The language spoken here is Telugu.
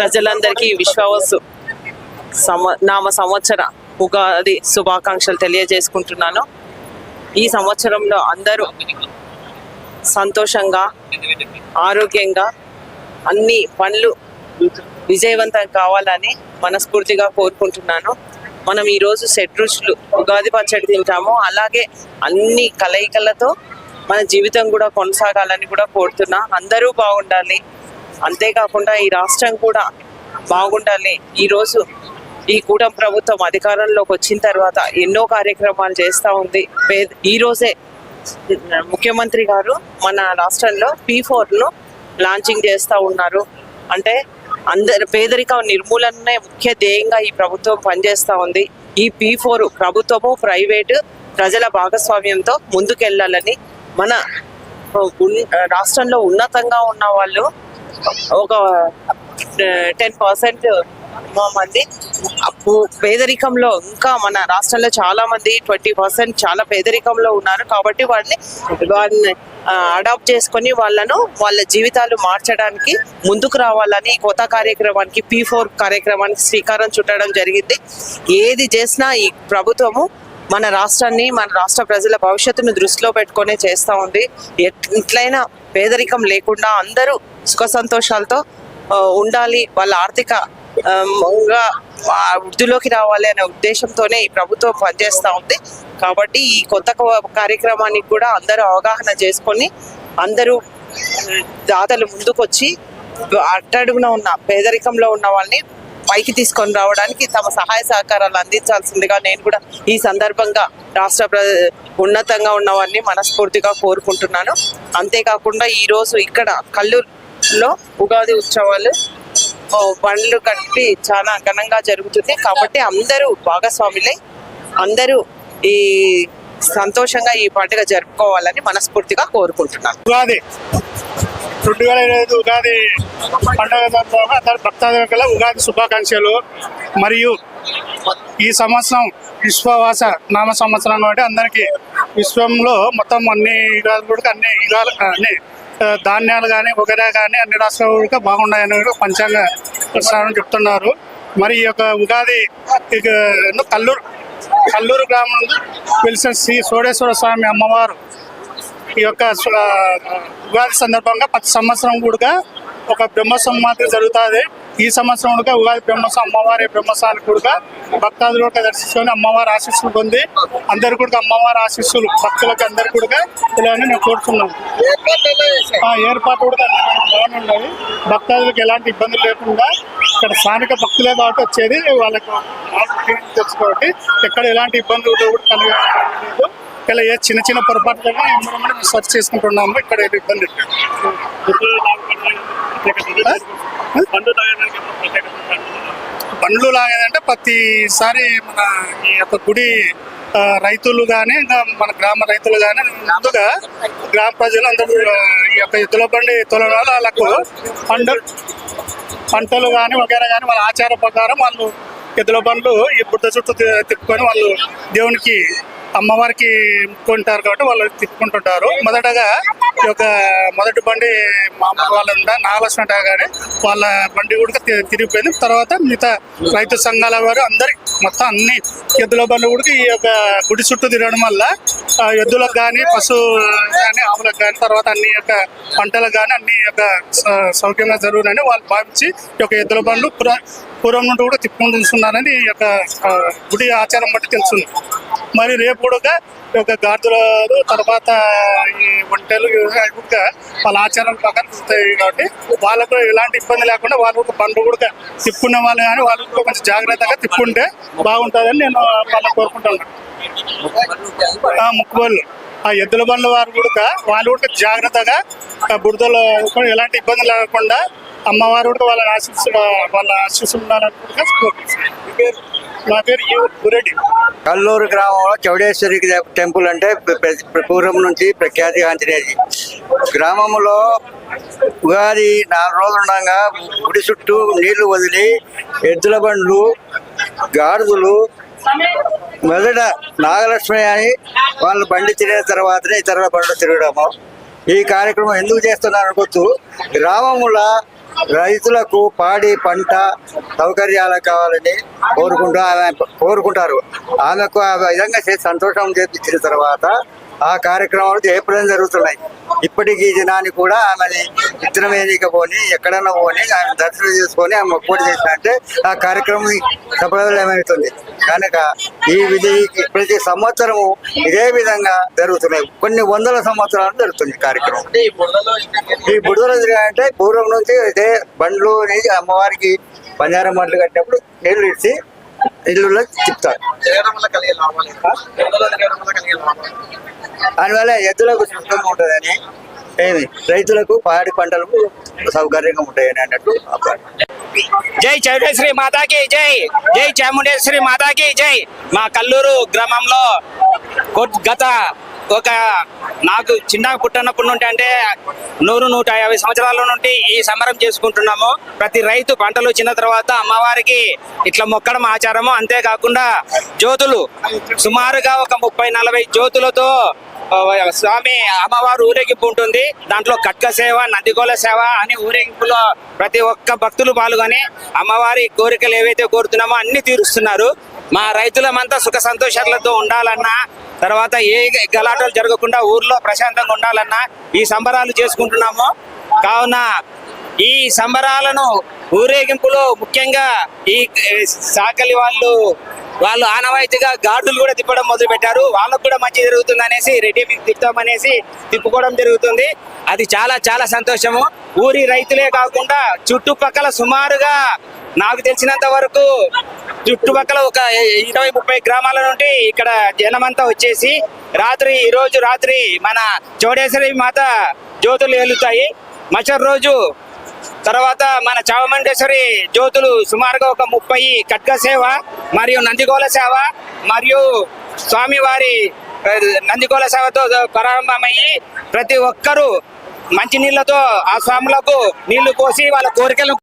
ప్రజలందరికీ విశ్వావసు సమ నామ సంవత్సర ఉగాది శుభాకాంక్షలు తెలియజేసుకుంటున్నాను. ఈ సంవత్సరంలో అందరూ సంతోషంగా ఆరోగ్యంగా అన్ని పనులు విజయవంతం కావాలని మనస్ఫూర్తిగా కోరుకుంటున్నాను. మనం ఈరోజు సెట్ రుచులు ఉగాది పచ్చడి తింటాము. అలాగే అన్ని కలయికలతో మన జీవితం కూడా కొనసాగాలని కూడా కోరుతున్నా. అందరూ బాగుండాలి. అంతేకాకుండా ఈ రాష్ట్రం కూడా బాగుండాలి. ఈరోజు ఈ కూటమి ప్రభుత్వం అధికారంలోకి వచ్చిన తర్వాత ఎన్నో కార్యక్రమాలు చేస్తూ ఉంది. పే- ఈ రోజే ముఖ్యమంత్రి గారు మన రాష్ట్రంలో పీ ఫోర్ను లాంచింగ్ చేస్తూ ఉన్నారు. అంటే అందరు పేదరికం నిర్మూలనే ముఖ్య ధ్యేయంగా ఈ ప్రభుత్వం పనిచేస్తూ ఉంది. ఈ పీ ఫోర్ ప్రభుత్వము ప్రైవేటు ప్రజల భాగస్వామ్యంతో ముందుకెళ్ళాలని మన ఉన్- రాష్ట్రంలో ఉన్నతంగా ఉన్న వాళ్ళు ఒక టెన్ పర్సెంట్ మంది అప్పు పేదరికంలో ఇంకా మన రాష్ట్రంలో చాలా మంది ట్వంటీ పర్సెంట్ చాలా పేదరికంలో ఉన్నారు కాబట్టి వాళ్ళని వాళ్ళని అడాప్ట్ చేసుకొని వాళ్ళను వాళ్ళ జీవితాలు మార్చడానికి ముందుకు రావాలని కొత్త కార్యక్రమానికి పీ ఫోర్ కార్యక్రమానికి శ్రీకారం చుట్టడం జరిగింది. ఏది చేసినా ఈ ప్రభుత్వము మన రాష్ట్రాన్ని మన రాష్ట్ర ప్రజల భవిష్యత్తును దృష్టిలో పెట్టుకునే చేస్తూ ఉంది. ఎట్లయినా పేదరికం లేకుండా అందరూ సుఖ సంతోషాలతో ఉండాలి. వాళ్ళ ఆర్థిక వృద్ధిలోకి రావాలి అనే ఉద్దేశంతోనే ఈ ప్రభుత్వం పనిచేస్తూ ఉంది. కాబట్టి ఈ కొత్త కార్యక్రమానికి కూడా అందరూ అవగాహన చేసుకొని అందరూ దాతలు ముందుకొచ్చి అట్టడుగున ఉన్న పేదరికంలో ఉన్న వాళ్ళని పైకి తీసుకొని రావడానికి తమ సహాయ సహకారాలు అందించాల్సిందిగా నేను కూడా ఈ సందర్భంగా రాష్ట్ర ప్ర ఉన్నతంగా ఉన్నవారిని మనస్ఫూర్తిగా కోరుకుంటున్నాను. అంతేకాకుండా ఈరోజు ఇక్కడ లో ఉగాది ఉత్సవాలు పండ్లు బండ్లు కట్టి చాలా ఘనంగా జరుగుతుంది. కాబట్టి అందరూ భాగస్వాములై అందరూ ఈ సంతోషంగా ఈ పండుగ జరుపుకోవాలని మనస్ఫూర్తిగా కోరుకుంటున్నాను. ఉగాది రెండు వేల ఇరవై ఐదు ఉగాది పండుగ సందర్భంగా ఉగాది శుభాకాంక్షలు. మరియు ఈ సంవత్సరం విశ్వవాస నామ సంవత్సరం కాబట్టి అందరికీ విశ్వంలో మొత్తం అన్ని యుగాలు కూడా అన్ని యుగాలు అన్ని ధాన్యాలు కానీ వగైరా కానీ అన్ని రాష్ట్రాలు కూడా బాగున్నాయని కూడా పంచాంగ ప్రసారం చెప్తున్నారు. మరి ఈ యొక్క ఉగాది కల్లూరు కల్లూరు గ్రామం వెలిసిన శ్రీ సోడేశ్వర స్వామి అమ్మవారు ఈ యొక్క ఉగాది సందర్భంగా ప్రతి సంవత్సరం కూడా ఒక బ్రహ్మోత్సవం మాత్రం జరుగుతుంది. ఈ సంవత్సరం కూడా ఉగాది బ్రహ్మోత్సవం అమ్మవారి బ్రహ్మోత్సవాలు కూడా భక్తాదులు కూడా దర్శించుకొని అమ్మవారి ఆశీస్సులు పొంది అందరు కూడా అమ్మవారి ఆశీస్సులు భక్తులకు అందరు కూడా ఇలా నేను కోరుతున్నాను ఏర్పాటు కూడా బాగున్నాయి బాగుండదు. భక్తాదులకు ఎలాంటి ఇబ్బందులు లేకుండా ఇక్కడ స్థానిక భక్తులే కాబట్టి వచ్చేది వాళ్ళకు తెలుసు ఎక్కడ ఎలాంటి ఇబ్బందులు కూడా కలగలేదు. ఇలా ఏ చిన్న చిన్న పొరపాట్లు సర్చ్ చేసుకుంటున్నాము ఇక్కడ ఇబ్బంది పండ్లు లాగేదంటే ప్రతిసారి మన ఈ యొక్క గుడి రైతులు కానీ మన గ్రామ రైతులు కానీ ముందుగా గ్రామ ప్రజలు అందరూ ఈ యొక్క ఎద్దుల బండి తొలన వాళ్ళకు పండు పంటలు కానీ వగేరా కానీ వాళ్ళ ఆచార ప్రకారం వాళ్ళు ఎద్దుల బండ్లు ఈ బుట్ట చుట్టూ తిప్పుకొని వాళ్ళు దేవునికి అమ్మవారికి ముక్కుంటారు కాబట్టి వాళ్ళు తిప్పుకుంటుంటారు. మొదటగా ఈ యొక్క మొదటి బండి మా అమ్మ ఉండ నాగలక్ష్మి కానీ వాళ్ళ బండి కూడా తి- తిరిగిపోయింది. తర్వాత మిగతా రైతు సంఘాల వారు అందరి మొత్తం అన్ని ఎద్దుల బండ్లు కూడా ఈ యొక్క గుడి చుట్టూ తిరగడం వల్ల ఎద్దులకు కానీ పశు కానీ ఆవులకు కానీ తర్వాత అన్ని యొక్క పంటలకు కానీ అన్ని యొక్క స- సౌఖ్యంగా జరుగునని వాళ్ళు భావించి ఈ యొక్క ఎద్దుల బండ్లు పూర్వం నుండి కూడా తిప్పుకుంటూ ఉంటున్నారని ఈ యొక్క గుడి ఆచారం బట్టి తెలుస్తుంది. మరి రేపు కూడా ఈ యొక్క గాడిదలు తర్వాత ఈ ఒంటెలు కూడా వాళ్ళ ఆచారం ప్రకారం ఉంటాయి కాబట్టి వాళ్ళకు ఎలాంటి ఇబ్బంది లేకుండా వాళ్ళు పండుగ బండ్లు కూడా తిప్పుకునే వాళ్ళు కానీ వాళ్ళు కొంచెం జాగ్రత్తగా తిప్పుకుంటే బాగుంటుందని నేను వాళ్ళని కోరుకుంటున్నాను ఆ ముక్కుబళ్ళు. ఆ ఎద్దుల బండ్ల వారు కూడా వాళ్ళు కూడా జాగ్రత్తగా ఆ బురదలో ఎలాంటి ఇబ్బంది లేకుండా అమ్మవారు కూడా వాళ్ళ ఆశీస్సు వాళ్ళ ఆశీస్సు పేరు? నా పేరు గురెడ్డి కల్లూరు గ్రామంలో చౌడేశ్వరి టెంపుల్ అంటే పూర్వం నుంచి ప్రఖ్యాతిగాంచినది గ్రామంలో ఉగాది నాలుగు రోజులు ఉండగా గుడి చుట్టూ నీళ్ళు వదిలి ఎద్దుల బండ్లు గాడుదలు మొదట నాగలక్ష్మి అని వాళ్ళు బండి తిరిగిన తర్వాతనే ఇతరుల బండ్లు తిరగడము. ఈ కార్యక్రమం ఎందుకు చేస్తున్నారు అనుకోవచ్చు గ్రామంలో రైతులకు పాడి పంట సౌకర్యాలు కావాలని కోరుకుంటూ ఆమె కోరుకుంటారు. ఆమెకు ఆ విధంగా చేసి సంతోషం చేపించిన తర్వాత ఆ కార్యక్రమాలు జయప్రదం జరుగుతున్నాయి. ఇప్పటికీ దినాన్ని కూడా ఆమెని విత్తనం వేయకపోని ఎక్కడన్నా పోని ఆమె దర్శనం చేసుకొని ఆమె పోటీ చేసినట్టే ఆ కార్యక్రమం సఫలమవుతుంది కనుక ఈ విధి ప్రతి సంవత్సరము ఇదే విధంగా జరుగుతున్నాయి. కొన్ని వందల సంవత్సరాలు జరుగుతుంది కార్యక్రమం. ఈ బుడదల అంటే పూర్వం నుంచి ఇదే బండ్లు అనేది అమ్మవారికి బంజారం బండ్లు కట్టినప్పుడు నీళ్ళు ఇచ్చి ఇల్లులో తిప్పుతారు. దానివల్ల ఎద్దులకు సుఖంగా ఉంటుందని ఏమి? రైతులకు పాడి పంటలకు సౌకర్యంగా ఉంటాయని అన్నట్టు జై చౌడేశ్వరి మాతాకి జై! జై చాముండేశ్వరి మాతాకి జై! మా కల్లూరు గ్రామంలో గత ఒక నాకు చిన్న పుట్టినప్పటి నుండి అంటే నూరు నూట యాభై సంవత్సరాల నుండి ఈ సంబరం చేసుకుంటున్నాము. ప్రతి రైతు పంటలు వచ్చిన తర్వాత అమ్మవారికి ఇట్లా మొక్కడం ఆచారము. అంతేకాకుండా జ్యోతులు. సుమారుగా ఒక ముప్పై నలభై జ్యోతులతో స్వామి అమ్మవారు ఊరేగింపు ఉంటుంది. దాంట్లో కట్క సేవ నందిగోల సేవ అని ఊరేగింపులో ప్రతి ఒక్క భక్తులు పాల్గొని అమ్మవారి కోరికలు ఏవైతే కోరుతున్నామో అన్ని తీరుస్తున్నారు. మా రైతులమంతా సుఖ సంతోషాలతో ఉండాలన్నా తర్వాత ఏ గలాటలు జరగకుండా ఊర్లో ప్రశాంతంగా ఉండాలన్నా ఈ సంబరాలు చేసుకుంటున్నాము. కావున ఈ సంబరాలను ఊరేగింపులో ముఖ్యంగా ఈ సాకలి వాళ్ళు వాళ్ళు ఆనవాయితీగా గార్డులు కూడా తిప్పడం మొదలు పెట్టారు వాళ్ళకు కూడా మంచి జరుగుతుంది అనేసి రెడ్డి తిప్పుతామనేసి తిప్పుకోవడం జరుగుతుంది. అది చాలా చాలా సంతోషము. ఊరి రైతులే కాకుండా చుట్టుపక్కల సుమారుగా నాకు తెలిసినంత వరకు చుట్టుపక్కల ఒక ఇరవై ముప్పై గ్రామాల నుండి ఇక్కడ జనమంతా వచ్చేసి రాత్రి ఈ రోజు రాత్రి మన చౌడేశ్వరి మాత జ్యోతులు వెలుతాయి మచర్ రోజు తర్వాత మన చావమండేశ్వరి జ్యోతులు సుమారుగా ఒక ముప్పై ఖడ్గ సేవ మరియు నందిగోల సేవ మరియు స్వామివారి నందిగోల సేవతో ప్రారంభమయ్యి ప్రతి ఒక్కరూ మంచినీళ్ళతో ఆ స్వాములకు నీళ్ళు పోసి వాళ్ళ కోరికలను